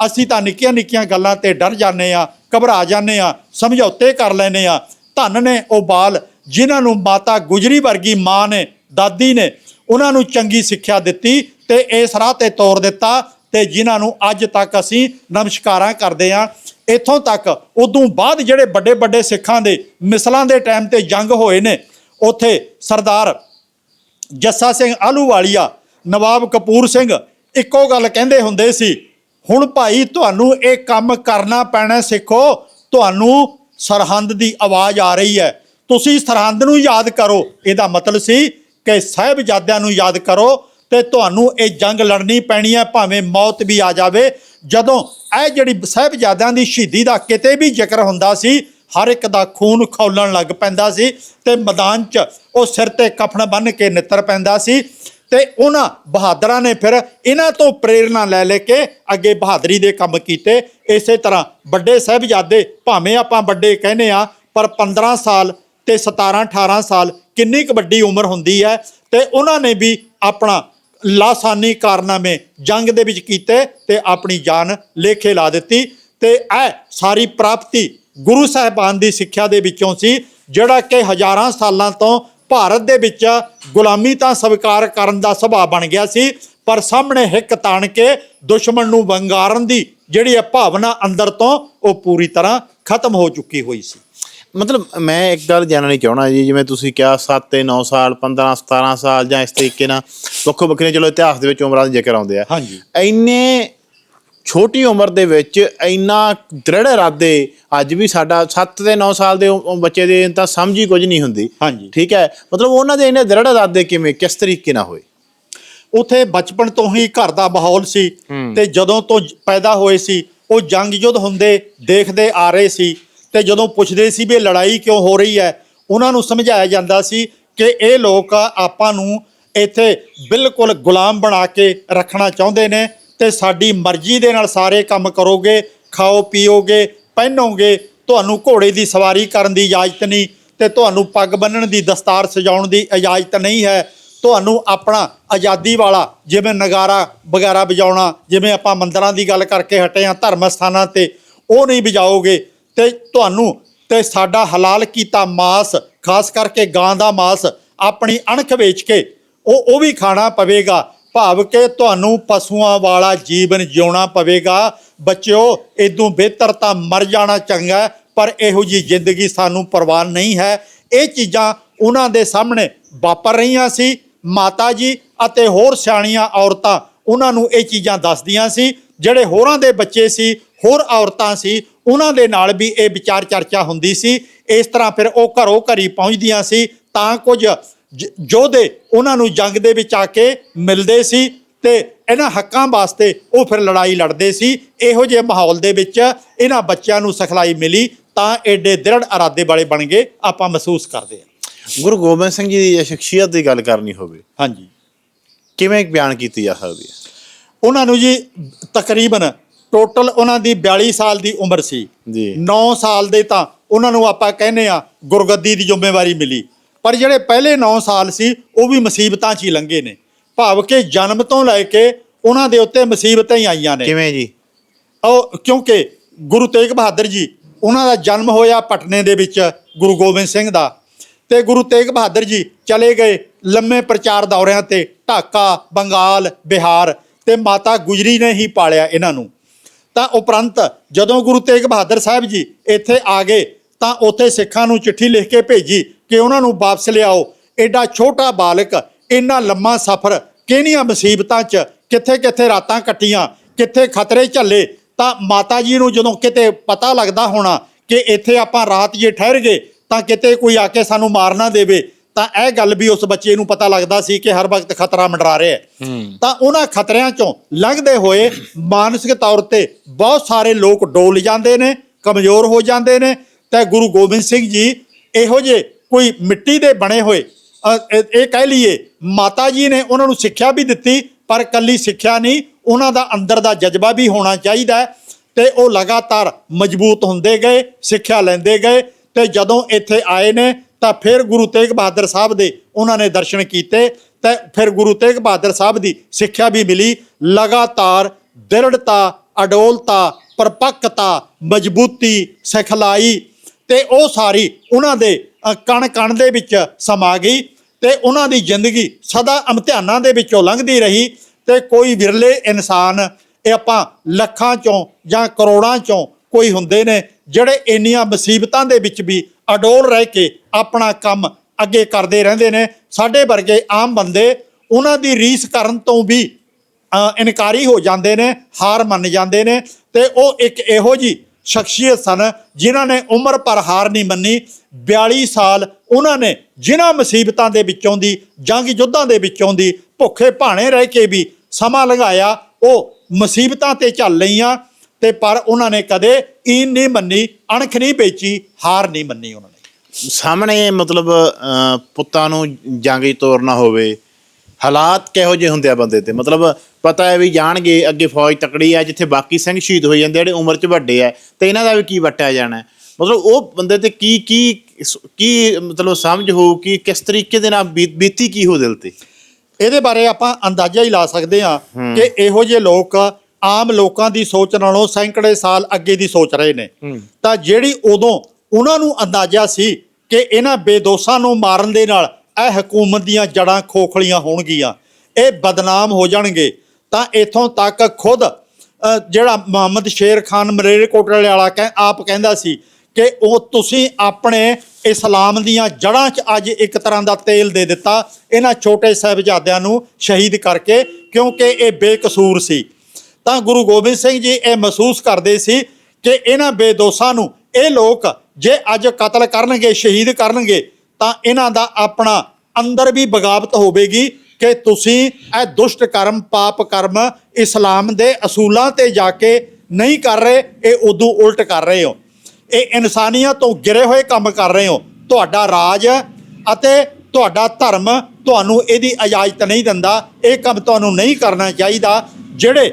ਅਸੀਂ ਤਾਂ ਨਿੱਕੀਆਂ ਨਿੱਕੀਆਂ ਗੱਲਾਂ ਤੇ ਡਰ ਜਾਂਦੇ ਆ ਘਬਰਾ ਜਾਂਦੇ ਆ ਸਮਝੌਤੇ ਕਰ ਲੈਨੇ ਆ ਧੰਨ ਨੇ ਉਹ ਬਾਲ ਜਿਨ੍ਹਾਂ ਨੂੰ ਮਾਤਾ ਗੁਜਰੀ ਵਰਗੀ ਮਾਂ ਨੇ, ਦਾਦੀ ਨੇ, ਉਹਨਾਂ ਨੂੰ ਚੰਗੀ ਸਿੱਖਿਆ ਦਿੱਤੀ ਤੇ ਇਸ ਰਾਹ ਤੇ ਤੋਰ ਦਿੱਤਾ ਤੇ ਜਿਨ੍ਹਾਂ ਨੂੰ ਅੱਜ ਤੱਕ ਅਸੀਂ ਨਮਸਕਾਰਾਂ ਕਰਦੇ ਆ ਇੱਥੋਂ ਤੱਕ ਉਦੋਂ ਬਾਅਦ ਜਿਹੜੇ ਵੱਡੇ ਵੱਡੇ ਸਿੱਖਾਂ ਦੇ ਮਿਸਲਾਂ ਦੇ ਟਾਈਮ ਤੇ ਜੰਗ ਹੋਏ ਨੇ, ਉੱਥੇ ਸਰਦਾਰ ਜੱਸਾ ਸਿੰਘ ਆਲੂਵਾਲੀਆ ਨਵਾਬ ਕਪੂਰ ਸਿੰਘ ਇੱਕੋ ਗੱਲ ਕਹਿੰਦੇ ਹੁੰਦੇ ਸੀ ਹੁਣ ਭਾਈ ਤੁਹਾਨੂੰ ਇਹ ਕੰਮ ਕਰਨਾ ਪੈਣਾ ਸਿੱਖੋ, ਤੁਹਾਨੂੰ ਸਰਹੰਦ ਦੀ ਆਵਾਜ਼ ਆ ਰਹੀ ਹੈ। ਤੁਸੀਂ ਸਰਹੰਦ ਨੂੰ ਯਾਦ ਕਰੋ। ਇਹਦਾ ਮਤਲਬ ਸੀ ਕਿ ਸਾਹਿਬਜ਼ਾਦਿਆਂ ਨੂੰ ਯਾਦ ਕਰੋ ਤੇ ਤੁਹਾਨੂੰ ਇਹ ਜੰਗ ਲੜਨੀ ਪੈਣੀ ਹੈ, ਭਾਵੇਂ ਮੌਤ ਵੀ ਆ ਜਾਵੇ। ਜਦੋਂ ਇਹ ਜਿਹੜੀ ਸਾਹਿਬਜ਼ਾਦਿਆਂ ਦੀ ਸ਼ਹੀਦੀ ਦਾ ਕਿਤੇ ਵੀ ਜ਼ਿਕਰ ਹੁੰਦਾ ਸੀ, ਹਰ ਇੱਕ ਦਾ ਖੂਨ ਖੌਲਣ ਲੱਗ ਪੈਂਦਾ ਸੀ ਤੇ ਮੈਦਾਨ 'ਚ ਉਹ ਸਿਰ ਤੇ ਕਫਨ ਬੰਨ੍ਹ ਕੇ ਨਿੱਤਰ ਪੈਂਦਾ ਸੀ। ਤੇ ਉਹਨਾਂ ਬਹਾਦਰਾਂ ਨੇ ਫਿਰ ਇਹਨਾਂ ਤੋਂ ਪ੍ਰੇਰਣਾ ਲੈ ਲੈ ਕੇ ਅੱਗੇ ਬਹਾਦਰੀ ਦੇ ਕੰਮ ਕੀਤੇ। ਇਸੇ ਤਰ੍ਹਾਂ ਵੱਡੇ ਸਾਹਿਬਜ਼ਾਦੇ ਭਾਵੇਂ ਆਪਾਂ ਵੱਡੇ ਕਹਿੰਦੇ ਆ ਪਰ 15 ਸਾਲ ਤੇ 17 18 ਸਾਲ ਕਿੰਨੀ ਕੁ ਵੱਡੀ ਉਮਰ ਹੁੰਦੀ ਹੈ ਤੇ ਉਹਨਾਂ ਨੇ ਵੀ ਆਪਣਾ ਲਾਸਾਨੀ ਕਾਰਨਾਮੇ ਜੰਗ ਦੇ ਵਿੱਚ ਕੀਤੇ ਤੇ ਆਪਣੀ ਜਾਨ ਲੇਖੇ ਲਾ ਦਿੱਤੀ ਤੇ ਇਹ ਸਾਰੀ ਪ੍ਰਾਪਤੀ ਗੁਰੂ ਸਾਹਿਬਾਨ ਦੀ ਸਿੱਖਿਆ ਦੇ ਵਿੱਚੋਂ ਸੀ, ਜਿਹੜਾ ਕਿ ਹਜ਼ਾਰਾਂ ਸਾਲਾਂ ਤੋਂ ਭਾਰਤ ਦੇ ਵਿੱਚ ਗੁਲਾਮੀ ਤਾਂ ਸਵੀਕਾਰ ਕਰਨ ਦਾ ਸੁਭਾਅ ਬਣ ਗਿਆ ਸੀ ਪਰ ਸਾਹਮਣੇ ਹਿੱਕ ਤਾਣ ਕੇ ਦੁਸ਼ਮਣ ਨੂੰ ਵੰਗਾਰਨ ਦੀ ਜਿਹੜੀ ਇਹ ਭਾਵਨਾ ਅੰਦਰ ਤੋਂ ਉਹ ਪੂਰੀ ਤਰ੍ਹਾਂ ਖਤਮ ਹੋ ਚੁੱਕੀ ਹੋਈ ਸੀ। ਮਤਲਬ ਮੈਂ ਇੱਕ ਗੱਲ ਜਾਣਨੀ ਚਾਹਣਾ ਜੀ ਜਿਵੇਂ ਤੁਸੀਂ ਕਿਹਾ 7 ਤੇ 9 ਸਾਲ 15 17 ਸਾਲ ਜਾਂ ਇਸ ਤਰੀਕੇ ਨਾਲ ਵੱਖੋ ਵੱਖਰੇ ਚਲੋ ਇਤਿਹਾਸ ਦੇ ਵਿੱਚ ਉਮਰਾਂ ਦੇ ਜ਼ਿਕਰ ਆਉਂਦੇ ਆ। ਹਾਂਜੀ। ਇੰਨੇ ਛੋਟੀ ਉਮਰ ਦੇ ਵਿੱਚ ਇੰਨਾ ਦ੍ਰਿੜ ਇਰਾਦੇ ਅੱਜ ਵੀ ਸਾਡਾ 7 ਤੇ 9 ਸਾਲ ਦੇ ਬੱਚੇ ਦੇ ਤਾਂ ਸਮਝ ਹੀ ਕੁਝ ਨਹੀਂ ਹੁੰਦੀ। ਹਾਂਜੀ। ਠੀਕ ਹੈ? ਮਤਲਬ ਉਹਨਾਂ ਦੇ ਇੰਨੇ ਦ੍ਰਿੜ ਇਰਾਦੇ ਕਿਵੇਂ ਕਿਸ ਤਰੀਕੇ ਨਾਲ ਹੋਏ? ਉਥੇ ਬਚਪਨ ਤੋਂ ਹੀ ਘਰ ਦਾ ਮਾਹੌਲ ਸੀ ਤੇ ਜਦੋਂ ਤੋਂ ਪੈਦਾ ਹੋਏ ਸੀ ਉਹ ਜੰਗ ਯੁੱਧ ਹੁੰਦੇ ਦੇਖਦੇ ਆ ਰਹੇ ਸੀ ਤੇ ਜਦੋਂ ਪੁੱਛਦੇ ਸੀ ਵੀ ਲੜਾਈ ਕਿਉਂ ਹੋ ਰਹੀ ਹੈ ਉਹਨਾਂ ਨੂੰ ਸਮਝਾਇਆ ਜਾਂਦਾ ਸੀ ਕਿ ਇਹ ਲੋਕ ਆਪਾਂ ਨੂੰ ਇੱਥੇ ਬਿਲਕੁਲ ਗੁਲਾਮ ਬਣਾ ਕੇ ਰੱਖਣਾ ਚਾਹੁੰਦੇ ਨੇ ਤੇ ਸਾਡੀ ਮਰਜ਼ੀ ਦੇ ਨਾਲ ਸਾਰੇ ਕੰਮ ਕਰੋਗੇ, ਖਾਓ, ਪੀਓਗੇ, ਪਹਿਨੋਗੇ, ਤੁਹਾਨੂੰ ਘੋੜੇ ਦੀ ਸਵਾਰੀ ਕਰਨ ਦੀ ਇਜਾਜ਼ਤ ਨਹੀਂ ਤੇ ਤੁਹਾਨੂੰ ਪੱਗ ਬੰਨਣ ਦੀ ਦਸਤਾਰ ਸਜਾਉਣ ਦੀ ਇਜਾਜ਼ਤ ਨਹੀਂ ਹੈ। ਤੁਹਾਨੂੰ ਆਪਣਾ ਆਜ਼ਾਦੀ ਵਾਲਾ ਜਿਵੇਂ ਨਗਾਰਾ ਵਗੈਰਾ ਵਜਾਉਣਾ, ਜਿਵੇਂ ਆਪਾਂ ਮੰਦਰਾਂ ਦੀ ਗੱਲ ਕਰਕੇ ਹਟੇ ਆ ਧਰਮ ਸਥਾਨਾਂ ਤੇ, ਉਹ ਨਹੀਂ ਵਜਾਓਗੇ। ਤੇ ਤੁਹਾਨੂੰ ਤੇ ਸਾਡਾ ਹਲਾਲ ਕੀਤਾ ਮਾਸ, ਖਾਸ ਕਰਕੇ ਗਾਂ ਦਾ ਮਾਸ, ਆਪਣੀ ਅਣਖ ਵੇਚ ਕੇ, ਉਹ ਉਹ ਵੀ ਖਾਣਾ ਪਵੇਗਾ। ਭਾਵ ਕਿ ਤੁਹਾਨੂੰ ਪਸ਼ੂਆਂ ਵਾਲਾ ਜੀਵਨ ਜਿਉਣਾ ਪਵੇਗਾ। ਬੱਚਿਓ ਇਦੋਂ ਬਿਹਤਰ ਤਾਂ ਮਰ ਜਾਣਾ ਚੰਗਾ ਪਰ ਇਹੋ ਜੀ ਜ਼ਿੰਦਗੀ ਸਾਨੂੰ ਪ੍ਰਵਾਨ ਨਹੀਂ ਹੈ। ਇਹ ਚੀਜ਼ਾਂ ਉਹਨਾਂ ਦੇ ਸਾਹਮਣੇ ਵਾਪਰ ਰਹੀਆਂ ਸੀ। ਮਾਤਾ ਜੀ ਅਤੇ ਹੋਰ ਸਿਆਣੀਆਂ ਔਰਤਾਂ ਉਹਨਾਂ ਨੂੰ ਇਹ ਚੀਜ਼ਾਂ ਦੱਸਦੀਆਂ ਸੀ। ਜਿਹੜੇ ਹੋਰਾਂ ਦੇ ਬੱਚੇ ਸੀ, ਹੋਰ ਔਰਤਾਂ ਸੀ, ਉਹਨਾਂ ਦੇ ਨਾਲ ਵੀ ਇਹ ਵਿਚਾਰ ਚਰਚਾ ਹੁੰਦੀ ਸੀ। ਇਸ ਤਰ੍ਹਾਂ ਫਿਰ ਉਹ ਘਰੋਂ ਘਰੀ ਪਹੁੰਚਦੀਆਂ ਸੀ ਤਾਂ ਕੁਝ ਯੋਧੇ ਉਹਨਾਂ ਨੂੰ ਜੰਗ ਦੇ ਵਿੱਚ ਆ ਕੇ ਮਿਲਦੇ ਸੀ ਤੇ ਇਹਨਾਂ ਹੱਕਾਂ ਵਾਸਤੇ ਉਹ ਫਿਰ ਲੜਾਈ ਲੜਦੇ ਸੀ। ਇਹੋ ਜਿਹੇ ਮਾਹੌਲ ਦੇ ਵਿੱਚ ਇਹਨਾਂ ਬੱਚਿਆਂ ਨੂੰ ਸਿਖਲਾਈ ਮਿਲੀ ਤਾਂ ਐਡੇ ਦ੍ਰਿੜ ਇਰਾਦੇ ਵਾਲੇ ਬਣ ਗਏ ਆਪਾਂ ਮਹਿਸੂਸ ਕਰਦੇ ਹਾਂ। ਗੁਰੂ ਗੋਬਿੰਦ ਸਿੰਘ ਜੀ ਦੀ ਸ਼ਖਸੀਅਤ ਦੀ ਗੱਲ ਕਰਨੀ ਹੋਵੇ ਹਾਂਜੀ। ਕਿਵੇਂ ਬਿਆਨ ਕੀਤੀ ਜਾ ਸਕਦੀ ਹੈ? ਉਹਨਾਂ ਨੂੰ ਜੀ ਤਕਰੀਬਨ ਟੋਟਲ ਉਹਨਾਂ ਦੀ 42 ਸਾਲ ਦੀ ਉਮਰ ਸੀ। ਜੀ। 9 ਸਾਲ ਦੇ ਤਾਂ ਉਹਨਾਂ ਨੂੰ ਆਪਾਂ ਕਹਿੰਦੇ ਆ ਗੁਰਗੱਦੀ ਦੀ ਜ਼ਿੰਮੇਵਾਰੀ ਮਿਲੀ। ਪਰ ਜਿਹੜੇ ਪਹਿਲੇ 9 ਸਾਲ ਸੀ ਉਹ ਵੀ ਮੁਸੀਬਤਾਂ 'ਚ ਹੀ ਲੰਘੇ ਨੇ। ਭਾਵ ਕਿ ਜਨਮ ਤੋਂ ਲੈ ਕੇ ਉਹਨਾਂ ਦੇ ਉੱਤੇ ਮੁਸੀਬਤਾਂ ਹੀ ਆਈਆਂ ਨੇ। ਕਿਵੇਂ ਜੀ? ਉਹ ਕਿਉਂਕਿ ਗੁਰੂ ਤੇਗ ਬਹਾਦਰ ਜੀ ਉਹਨਾਂ ਦਾ ਜਨਮ ਹੋਇਆ ਪਟਨੇ ਦੇ ਵਿੱਚ ਗੁਰੂ ਗੋਬਿੰਦ ਸਿੰਘ ਦਾ। ਤੇ ਗੁਰੂ ਤੇਗ ਬਹਾਦਰ ਜੀ ਚਲੇ ਗਏ ਲੰਮੇ ਪ੍ਰਚਾਰ ਦੌਰਿਆਂ ਤੇ ਢਾਕਾ ਬੰਗਾਲ ਬਿਹਾਰ ਤੇ ਮਾਤਾ ਗੁਜਰੀ ਨੇ ਹੀ ਪਾਲਿਆ ਇਹਨਾਂ ਨੂੰ। ਤਾਂ ਉਪਰੰਤ ਜਦੋਂ ਗੁਰੂ ਤੇਗ ਬਹਾਦਰ ਸਾਹਿਬ ਜੀ ਇੱਥੇ ਆ ਗਏ ਤਾਂ ਉੱਥੇ ਸਿੱਖਾਂ ਨੂੰ ਚਿੱਠੀ ਲਿਖ ਕੇ ਭੇਜੀ ਕਿ ਉਹਨਾਂ ਨੂੰ ਵਾਪਸ ਲਿਆਓ। ਐਡਾ ਛੋਟਾ ਬਾਲਕ ਇੰਨਾ ਲੰਮਾ ਸਫ਼ਰ ਕਿਹੜੀਆਂ ਮੁਸੀਬਤਾਂ 'ਚ ਕਿੱਥੇ ਕਿੱਥੇ ਰਾਤਾਂ ਕੱਟੀਆਂ ਕਿੱਥੇ ਖਤਰੇ ਝੱਲੇ ਤਾਂ ਮਾਤਾ ਜੀ ਨੂੰ ਜਦੋਂ ਕਿਤੇ ਪਤਾ ਲੱਗਦਾ ਹੋਣਾ ਕਿ ਇੱਥੇ ਆਪਾਂ ਰਾਤ ਜੇ ਠਹਿਰ ਗਏ ਤਾਂ ਕਿਤੇ ਕੋਈ ਆ ਕੇ ਸਾਨੂੰ ਮਾਰ ਨਾ ਦੇਵੇ ਤਾਂ ਇਹ ਗੱਲ ਵੀ ਉਸ ਬੱਚੇ ਨੂੰ ਪਤਾ ਲੱਗਦਾ ਸੀ ਕਿ ਹਰ ਵਕਤ ਖਤਰਾ ਮੰਡਰਾ ਰਿਹਾ ਹੈ। ਤਾਂ ਉਹਨਾਂ ਖਤਰਿਆਂ ਚੋਂ ਲੰਘਦੇ ਹੋਏ ਮਾਨਸਿਕ ਤੌਰ ਤੇ ਬਹੁਤ ਸਾਰੇ ਲੋਕ ਡੋਲ ਜਾਂਦੇ ਨੇ ਕਮਜ਼ੋਰ ਹੋ ਜਾਂਦੇ ਨੇ ਤੇ ਗੁਰੂ ਗੋਬਿੰਦ ਸਿੰਘ ਜੀ ਇਹੋ ਜਿਹੇ ਕੋਈ ਮਿੱਟੀ ਦੇ ਬਣੇ ਹੋਏ ਇਹ ਕਹਿ ਲਈਏ, ਮਾਤਾ ਜੀ ਨੇ ਉਹਨਾਂ ਨੂੰ ਸਿੱਖਿਆ ਵੀ ਦਿੱਤੀ, ਪਰ ਕੱਲੀ ਸਿੱਖਿਆ ਨਹੀਂ, ਉਹਨਾਂ ਦਾ ਅੰਦਰ ਦਾ ਜਜ਼ਬਾ ਵੀ ਹੋਣਾ ਚਾਹੀਦਾ ਹੈ ਤੇ ਉਹ ਲਗਾਤਾਰ ਮਜ਼ਬੂਤ ਹੁੰਦੇ ਗਏ, ਸਿੱਖਿਆ ਲੈਂਦੇ ਗਏ ਤੇ ਜਦੋਂ ਇੱਥੇ ਆਏ ਨੇ, ਤਾਂ ਫਿਰ ਗੁਰੂ ਤੇਗ ਬਹਾਦਰ ਸਾਹਿਬ ਦੇ ਉਹਨਾਂ ਨੇ ਦਰਸ਼ਨ ਕੀਤੇ ਤੇ ਫਿਰ ਗੁਰੂ ਤੇਗ ਬਹਾਦਰ ਸਾਹਿਬ ਦੀ ਸਿੱਖਿਆ ਵੀ ਮਿਲੀ। ਲਗਾਤਾਰ ਦ੍ਰਿੜਤਾ, ਅਡੋਲਤਾ, ਪਰਪੱਕਤਾ, ਮਜ਼ਬੂਤੀ, ਸਿਖਲਾਈ ਤੇ ਉਹ ਸਾਰੀ ਉਹਨਾਂ ਦੇ ਕਣ ਕਣ ਦੇ ਵਿੱਚ ਸਮਾ ਗਈ ਤੇ ਉਹਨਾਂ ਦੀ ਜ਼ਿੰਦਗੀ ਸਦਾ ਇਮਤਿਹਾਨਾਂ ਦੇ ਵਿੱਚੋਂ ਲੰਘਦੀ ਰਹੀ ਤੇ ਕੋਈ ਵਿਰਲੇ ਇਨਸਾਨ ਇਹ ਆਪਾਂ ਲੱਖਾਂ ਚੋਂ ਜਾਂ ਕਰੋੜਾਂ ਚੋਂ ਕੋਈ ਹੁੰਦੇ ਨੇ ਜਿਹੜੇ ਇੰਨੀਆਂ ਮੁਸੀਬਤਾਂ ਦੇ ਵਿੱਚ ਵੀ ਅਡੋਲ ਰਹਿ ਕੇ ਆਪਣਾ ਕੰਮ ਅੱਗੇ ਕਰਦੇ ਰਹਿੰਦੇ ਨੇ। ਸਾਡੇ ਵਰਗੇ ਆਮ ਬੰਦੇ ਉਹਨਾਂ ਦੀ ਰੀਸ ਕਰਨ ਤੋਂ ਵੀ ਇਨਕਾਰੀ ਹੋ ਜਾਂਦੇ ਨੇ, ਹਾਰ ਮੰਨ ਜਾਂਦੇ ਨੇ ਤੇ ਉਹ ਇੱਕ ਇਹੋ ਜੀ ਸ਼ਖਸੀਅਤ ਸਨ, ਜਿਨ੍ਹਾਂ ਨੇ ਉਮਰ ਪਰ ਹਾਰ ਨਹੀਂ ਮੰਨੀ। 42 ਸਾਲ ਉਹਨਾਂ ਨੇ ਜਿਨ੍ਹਾਂ ਮੁਸੀਬਤਾਂ ਦੇ ਵਿੱਚੋਂ ਦੀ, ਜੰਗ ਯੁੱਧਾਂ ਦੇ ਵਿੱਚੋਂ ਦੀ, ਭੁੱਖੇ ਭਾਣੇ ਰਹਿ ਕੇ ਵੀ ਸਮਾਂ ਲੰਘਾਇਆ, ਉਹ ਮੁਸੀਬਤਾਂ ਤੇ ਚੱਲ ਲਈਆਂ। ਤੇ ਪਰ ਉਹਨਾਂ ਨੇ ਕਦੇ ਈਨ ਨਹੀਂ ਮੰਨੀ, ਅਣਖ ਨਹੀਂ ਵੇਚੀ, ਹਾਰ ਨਹੀਂ ਮੰਨੀ ਉਹਨਾਂ ਨੇ। ਸਾਹਮਣੇ ਮਤਲਬ ਪੁੱਤਾਂ ਨੂੰ ਜੰਗ 'ਚ ਤੋਰਨਾ ਹੋਵੇ, ਹਾਲਾਤ ਕਿਹੋ ਜਿਹੇ ਹੁੰਦੇ ਆ ਬੰਦੇ ਤੇ? ਮਤਲਬ ਪਤਾ ਹੈ ਵੀ ਜਾਣਗੇ ਅੱਗੇ ਫੌਜ ਤਕੜੀ ਆ ਜਿੱਥੇ ਬਾਕੀ ਸਿੰਘ ਸ਼ਹੀਦ ਹੋਈ ਜਾਂਦੇ ਜਿਹੜੇ ਉਮਰ 'ਚ ਵੱਡੇ ਆ। ਤੇ ਇਹਨਾਂ ਦਾ ਵੀ ਕੀ ਵਟਿਆ ਜਾਣਾ ਹੈ। ਮਤਲਬ ਉਹ ਬੰਦੇ ਤੇ ਕੀ ਕੀ ਕੀ ਮਤਲਬ ਸਮਝ ਹੋਊ ਕਿ ਕਿਸ ਤਰੀਕੇ ਦੇ ਨਾਲ ਬੀਤ- ਬੀਤੀ ਕੀ ਹੋ ਦਿਲ ਤੇ? ਇਹਦੇ ਬਾਰੇ ਆਪਾਂ ਅੰਦਾਜ਼ਾ ਹੀ ਲਾ ਸਕਦੇ ਹਾਂ ਕਿ ਇਹੋ ਜਿਹੇ ਲੋਕ ਆਮ ਲੋਕਾਂ ਦੀ ਸੋਚ ਨਾਲੋਂ ਸੈਂਕੜੇ ਸਾਲ ਅੱਗੇ ਦੀ ਸੋਚ ਰਹੇ ਨੇ। ਤਾਂ ਜਿਹੜੀ ਉਦੋਂ ਉਹਨਾਂ ਨੂੰ ਅੰਦਾਜ਼ਾ ਸੀ ਕਿ ਇਹਨਾਂ ਬੇਦੋਸਾਂ ਨੂੰ ਮਾਰਨ ਦੇ ਨਾਲ ਇਹ ਹਕੂਮਤ ਦੀਆਂ ਜੜਾਂ ਖੋਖਲੀਆਂ ਹੋਣਗੀਆਂ ਇਹ ਬਦਨਾਮ ਹੋ ਜਾਣਗੇ। ਤਾਂ ਇਥੋਂ ਤੱਕ ਖੁਦ ਜਿਹੜਾ ਮੁਹੰਮਦ ਸ਼ੇਰ ਖਾਨ ਮਰੇਰਕੋਟਲੇ ਵਾਲਾ ਕਹਿ, ਆਪ ਕਹਿੰਦਾ ਸੀ ਕਿ ਉਹ ਤੁਸੀਂ ਆਪਣੇ ਇਸਲਾਮ ਦੀਆਂ ਜੜ੍ਹਾਂ 'ਚ ਅੱਜ ਇੱਕ ਤਰ੍ਹਾਂ ਦਾ ਤੇਲ ਦੇ ਦਿੱਤਾ, ਇਹਨਾਂ ਛੋਟੇ ਸਾਹਿਬਜ਼ਾਦਿਆਂ ਨੂੰ ਸ਼ਹੀਦ ਕਰਕੇ, ਕਿਉਂਕਿ ਇਹ ਬੇਕਸੂਰ ਸੀ। ਤਾਂ ਗੁਰੂ ਗੋਬਿੰਦ ਸਿੰਘ ਜੀ ਇਹ ਮਹਿਸੂਸ ਕਰਦੇ ਸੀ ਕਿ ਇਹਨਾਂ ਬੇਦੋਸਾਂ ਨੂੰ ਇਹ ਲੋਕ ਜੇ ਅੱਜ ਕਤਲ ਕਰਨਗੇ, ਸ਼ਹੀਦ ਕਰਨਗੇ, ਤਾਂ ਇਹਨਾਂ ਦਾ ਆਪਣਾ ਅੰਦਰ ਵੀ ਬਗਾਵਤ ਹੋਵੇਗੀ ਕਿ ਤੁਸੀਂ ਇਹ ਦੁਸ਼ਟ ਕਰਮ, ਪਾਪ ਕਰਮ ਇਸਲਾਮ ਦੇ ਅਸੂਲਾਂ ਤੇ ਜਾ ਕੇ ਨਹੀਂ ਕਰ ਰਹੇ, ਇਹ ਉਦੋਂ ਉਲਟ ਕਰ ਰਹੇ ਹੋ। ਇਹ ਇਨਸਾਨੀਅਤ ਤੋਂ ਗਿਰੇ ਹੋਏ ਕੰਮ ਕਰ ਰਹੇ ਹੋ। ਤੁਹਾਡਾ ਰਾਜ ਅਤੇ ਤੁਹਾਡਾ ਧਰਮ ਤੁਹਾਨੂੰ ਇਹਦੀ ਇਜਾਜ਼ਤ ਨਹੀਂ ਦਿੰਦਾ। ਇਹ ਕੰਮ ਤੁਹਾਨੂੰ ਨਹੀਂ ਕਰਨਾ ਚਾਹੀਦਾ। ਜਿਹੜੇ